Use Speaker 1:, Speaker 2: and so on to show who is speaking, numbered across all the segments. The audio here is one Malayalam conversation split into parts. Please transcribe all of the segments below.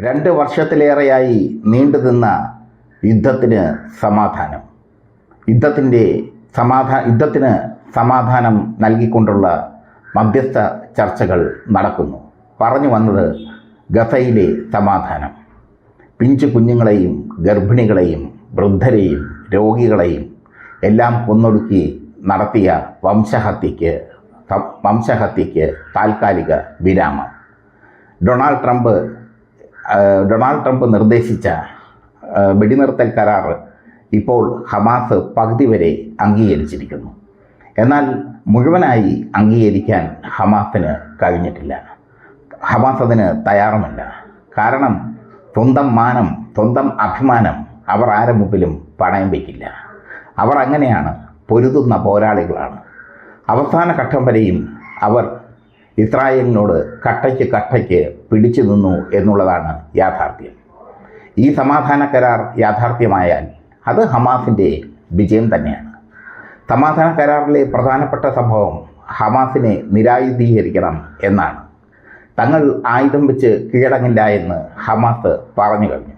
Speaker 1: രണ്ട് വർഷത്തിലേറെയായി നീണ്ടുനിന്ന യുദ്ധത്തിന് സമാധാനം. യുദ്ധത്തിന്റെ സമാധാ യുദ്ധത്തിന് സമാധാനം നൽകിക്കൊണ്ടുള്ള മധ്യസ്ഥ ചർച്ചകൾ നടക്കുന്നു. പറഞ്ഞു വന്നത് ഗസയിലെ സമാധാനം. പിഞ്ചു കുഞ്ഞുങ്ങളെയും ഗർഭിണികളെയും വൃദ്ധരെയും രോഗികളെയും എല്ലാം കൊന്നൊടുക്കി നടത്തിയ വംശഹത്യക്ക് വംശഹത്യക്ക് താൽക്കാലിക വിരാമം. ഡൊണാൾഡ് ട്രംപ് ഡൊണാൾഡ് ട്രംപ് നിർദ്ദേശിച്ച വെടിനിർത്തൽ കരാർ ഇപ്പോൾ ഹമാസ് പകുതി വരെ അംഗീകരിച്ചിരിക്കുന്നു. എന്നാൽ മുഴുവനായി അംഗീകരിക്കാൻ ഹമാസിന് കഴിഞ്ഞിട്ടില്ല. ഹമാസ് അതിന് തയ്യാറുമല്ല. കാരണം സ്വന്തം മാനം സ്വന്തം അഭിമാനം അവർ ആരെ മുമ്പിലും പണയം വയ്ക്കില്ല. അവർ അങ്ങനെയാണ് പൊരുതുന്ന പോരാളികളാണ്. അവസാന ഘട്ടം വരെയും അവർ ഇസ്രായേലിനോട് കട്ടയ്ക്ക് കട്ടയ്ക്ക് പിടിച്ചു നിന്നു എന്നുള്ളതാണ് യാഥാർത്ഥ്യം. ഈ സമാധാന കരാർ യാഥാർത്ഥ്യമായാൽ അത് ഹമാസിന്റെ വിജയം തന്നെയാണ്. സമാധാന കരാറിലെ പ്രധാനപ്പെട്ട സംഭവം ഹമാസിനെ നിരായുധീകരിക്കണം എന്നാണ്. തങ്ങൾ ആയുധം വെച്ച് കീഴടങ്ങില്ല എന്ന് ഹമാസ് പറഞ്ഞു കഴിഞ്ഞു.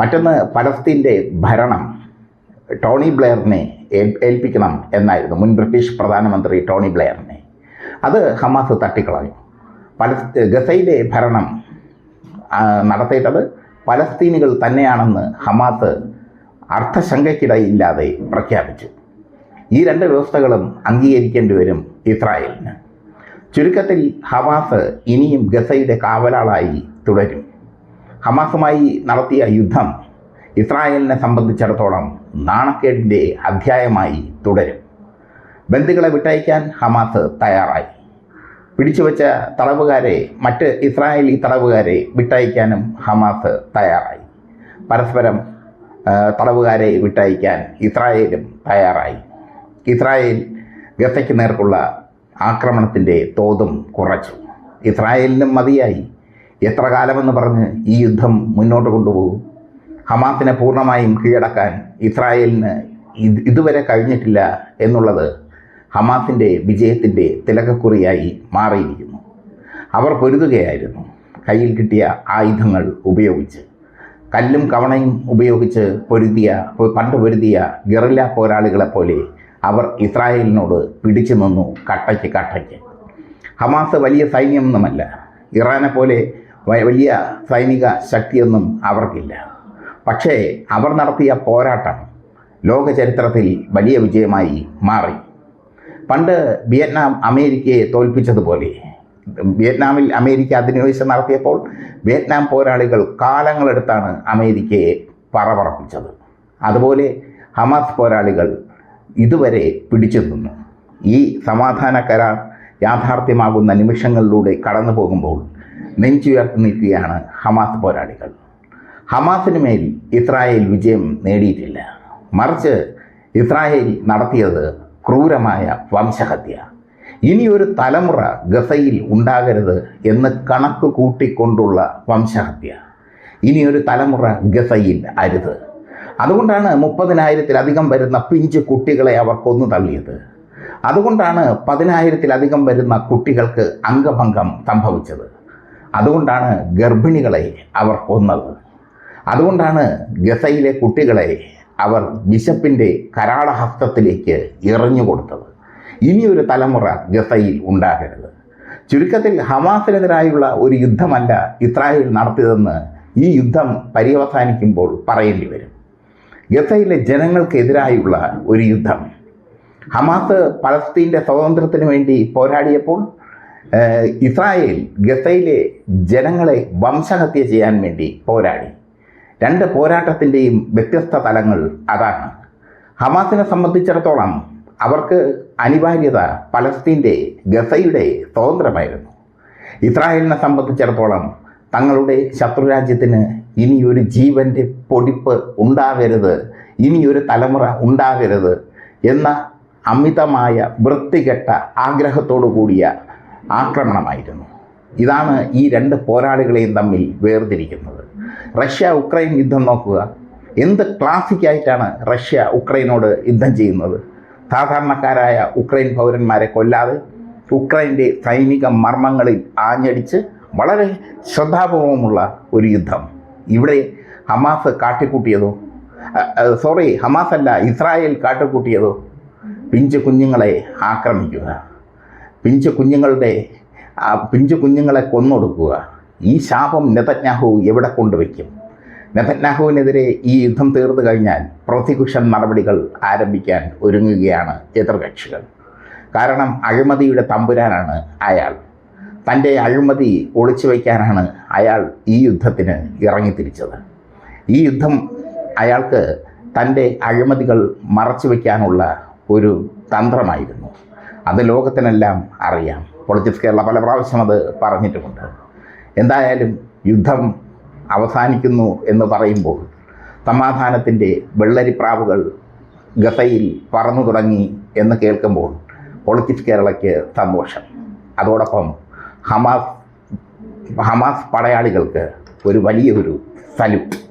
Speaker 1: മറ്റൊന്ന് പലസ്തീന്റെ ഭരണം ടോണി ബ്ലെയറിനെ ഏൽപ്പിക്കണം എന്നായിരുന്നു. മുൻ ബ്രിട്ടീഷ് പ്രധാനമന്ത്രി ടോണി ബ്ലെയറിനെ. അത് ഹമാസ് തട്ടിക്കളഞ്ഞു. പല ഗസയിലെ ഭരണം നടത്തിയിട്ടത് പലസ്തീനികൾ തന്നെയാണെന്ന് ഹമാസ് അർത്ഥശങ്കയ്ക്കിടയില്ലാതെ പ്രഖ്യാപിച്ചു. ഈ രണ്ട് വ്യവസ്ഥകളും അംഗീകരിക്കേണ്ടി വരും ഇസ്രായേലിന്. ചുരുക്കത്തിൽ ഹമാസ് ഇനിയും ഗസയുടെ കാവലാളായി തുടരും. ഹമാസുമായി നടത്തിയ യുദ്ധം ഇസ്രായേലിനെ സംബന്ധിച്ചിടത്തോളം നാണക്കേടിന്റെ അധ്യായമായി തുടരും. ബന്ദികളെ വിട്ടയക്കാൻ ഹമാസ് തയ്യാറായി. പിടിച്ചുവെച്ച തടവുകാരെ മറ്റ് ഇസ്രായേലി തടവുകാരെ വിട്ടയക്കാനും ഹമാസ് തയ്യാറായി. പരസ്പരം തടവുകാരെ വിട്ടയക്കാൻ ഇസ്രായേലും തയ്യാറായി. ഇസ്രായേൽ ഗസയ്ക്ക് നേർക്കുള്ള ആക്രമണത്തിന്റെ തോതും കുറച്ചു. ഇസ്രായേലിനും മതിയായി. എത്ര കാലമെന്ന് പറഞ്ഞ് ഈ യുദ്ധം മുന്നോട്ട് കൊണ്ടുപോകും? ഹമാസിനെ പൂർണമായും കീഴടക്കാൻ ഇസ്രായേലിന് ഇതുവരെ കഴിഞ്ഞിട്ടില്ല എന്നുള്ളത് ഹമാസിന്റെ വിജയത്തിന്റെ തിലകക്കുറിയായി മാറിയിരിക്കുന്നു. അവർ പൊരുതുകയായിരുന്നു. കയ്യിൽ കിട്ടിയ ആയുധങ്ങൾ ഉപയോഗിച്ച് കല്ലും കവണയും ഉപയോഗിച്ച് പൊരുതിയ പണ്ട് പൊരുതിയ ഗറില്ല പോരാളികളെപ്പോലെ അവർ ഇസ്രായേലിനോട് പിടിച്ചു നിന്നു കട്ടയ്ക്ക് കട്ടയ്ക്ക്. ഹമാസ് വലിയ സൈന്യമൊന്നുമല്ല. ഇറാനെ പോലെ വലിയ സൈനിക ശക്തിയൊന്നും അവർക്കില്ല. പക്ഷേ അവർ നടത്തിയ പോരാട്ടം ലോക ചരിത്രത്തിൽ വലിയ വിജയമായി മാറി. പണ്ട് വിയറ്റ്നാം അമേരിക്കയെ തോൽപ്പിച്ചതുപോലെ വിയറ്റ്നാമിൽ അമേരിക്ക അധിനിവേശം നടത്തിയപ്പോൾ വിയറ്റ്നാം പോരാളികൾ കാലങ്ങളെടുത്താണ് അമേരിക്കയെ പറപറപ്പിച്ചത് അതുപോലെ ഹമാസ് പോരാളികൾ ഇതുവരെ പിടിച്ചു നിന്നു. ഈ സമാധാന കരാർ യാഥാർത്ഥ്യമാകുന്ന നിമിഷങ്ങളിലൂടെ കടന്നു പോകുമ്പോൾ നെഞ്ചുയർത്തി നിൽക്കുകയാണ് ഹമാസ് പോരാളികൾ. ഹമാസിന് മേൽ ഇസ്രായേൽ വിജയം നേടിയിട്ടില്ല. മറിച്ച് ഇസ്രായേൽ നടത്തിയത് ക്രൂരമായ വംശഹത്യ. ഇനിയൊരു തലമുറ ഗസയിൽ ഉണ്ടാകരുത് എന്ന് കണക്ക് കൂട്ടിക്കൊണ്ടുള്ള വംശഹത്യ. ഇനിയൊരു തലമുറ ഗസയിൽ അരുത്. അതുകൊണ്ടാണ് മുപ്പതിനായിരത്തിലധികം വരുന്ന പിഞ്ച് കുട്ടികളെ അവർ കൊന്നു തള്ളിയത്. അതുകൊണ്ടാണ് പതിനായിരത്തിലധികം വരുന്ന കുട്ടികൾക്ക് അംഗഭംഗം സംഭവിച്ചത്. അതുകൊണ്ടാണ് ഗർഭിണികളെ അവർ കൊന്നത്. അതുകൊണ്ടാണ് ഗസയിലെ കുട്ടികളെ അവർ ബിഷപ്പിന്റെ കരാളഹസ്തത്തിലേക്ക് എറിഞ്ഞു കൊടുത്തത്. ഇനിയൊരു തലമുറ ഗസയിൽ ഉണ്ടാകരുത്. ചുരുക്കത്തിൽ ഹമാസിനെതിരായുള്ള ഒരു യുദ്ധമല്ല ഇസ്രായേൽ നടത്തിയതെന്ന് ഈ യുദ്ധം പര്യവസാനിക്കുമ്പോൾ പറയേണ്ടി വരും. ഗസയിലെ ജനങ്ങൾക്കെതിരായുള്ള ഒരു യുദ്ധം. ഹമാസ് പലസ്തീന്റെ സ്വാതന്ത്ര്യത്തിന് വേണ്ടി പോരാടിയപ്പോൾ ഇസ്രായേൽ ഗസയിലെ ജനങ്ങളെ വംശഹത്യ ചെയ്യാൻ വേണ്ടി പോരാടി. രണ്ട് പോരാട്ടത്തിന്റെയും വ്യത്യസ്ത തലങ്ങൾ അതാണ്. ഹമാസിനെ സംബന്ധിച്ചിടത്തോളം അവർക്ക് അനിവാര്യത പലസ്തീന്റെ ഗസയുടെ സ്വതന്ത്രമായിരുന്നു. ഇസ്രായേലിനെ സംബന്ധിച്ചിടത്തോളം തങ്ങളുടെ ശത്രുരാജ്യത്തിന് ഇനിയൊരു ജീവന്റെ പൊടിപ്പ് ഉണ്ടാകരുത് ഇനിയൊരു തലമുറ ഉണ്ടാകരുത് എന്ന അമിതമായ വൃത്തികെട്ട ആഗ്രഹത്തോടു കൂടിയ ആക്രമണമായിരുന്നു. ഇതാണ് ഈ രണ്ട് പോരാളികളെയും തമ്മിൽ വേർതിരിക്കുന്നത്. റഷ്യ ഉക്രൈൻ യുദ്ധം നോക്കുക. എന്ത് ക്ലാസിക്കായിട്ടാണ് റഷ്യ ഉക്രൈനോട് യുദ്ധം ചെയ്യുന്നത്? സാധാരണക്കാരായ ഉക്രൈൻ പൗരന്മാരെ കൊല്ലാതെ ഉക്രൈന്റെ സൈനിക മർമ്മങ്ങളിൽ ആഞ്ഞടിച്ച് വളരെ ശ്രദ്ധാപൂർവമുള്ള ഒരു യുദ്ധം. ഇവിടെ ഹമാസ് കാട്ടിക്കൂട്ടിയതോ? സോറി ഹമാസ് അല്ല ഇസ്രായേൽ കാട്ടിക്കൂട്ടിയതോ? പിഞ്ചു കുഞ്ഞുങ്ങളെ ആക്രമിക്കുക. പിഞ്ചു കുഞ്ഞുങ്ങളുടെ പിഞ്ച് കുഞ്ഞുങ്ങളെ കൊന്നൊടുക്കുക. ഈ ശാപം നെതന്യാഹു എവിടെ കൊണ്ടുവയ്ക്കും? നെതന്യാഹുവിനെതിരെ ഈ യുദ്ധം തീർന്നു കഴിഞ്ഞാൽ പ്രോസിക്യൂഷൻ നടപടികൾ ആരംഭിക്കാൻ ഒരുങ്ങുകയാണ് എതിർകക്ഷികൾ. കാരണം അഴിമതിയുടെ തമ്പുരാനാണ് അയാൾ. തന്റെ അഴിമതി ഒളിച്ചു വയ്ക്കാനാണ് അയാൾ ഈ യുദ്ധത്തിന് ഇറങ്ങിത്തിരിച്ചത്. ഈ യുദ്ധം അയാൾക്ക് തന്റെ അഴിമതികൾ മറച്ചു വയ്ക്കാനുള്ള ഒരു തന്ത്രമായിരുന്നു. അത് ലോകത്തിനെല്ലാം അറിയാം. പൊളിറ്റിക്സ് കേരള പല പ്രാവശ്യം അത് പറഞ്ഞിട്ടുമുണ്ട്. എന്തായാലും യുദ്ധം അവസാനിക്കുന്നു എന്ന് പറയുമ്പോൾ സമാധാനത്തിന്റെ വെള്ളരിപ്രാവുകൾ ഗസയിൽ പറന്നു തുടങ്ങി എന്ന് കേൾക്കുമ്പോൾ പൊളിറ്റിക്സ് കേരളയ്ക്ക് സന്തോഷം. അതോടൊപ്പം ഹമാസ് ഹമാസ് പടയാളികൾക്ക് ഒരു വലിയൊരു സല്യൂട്ട്.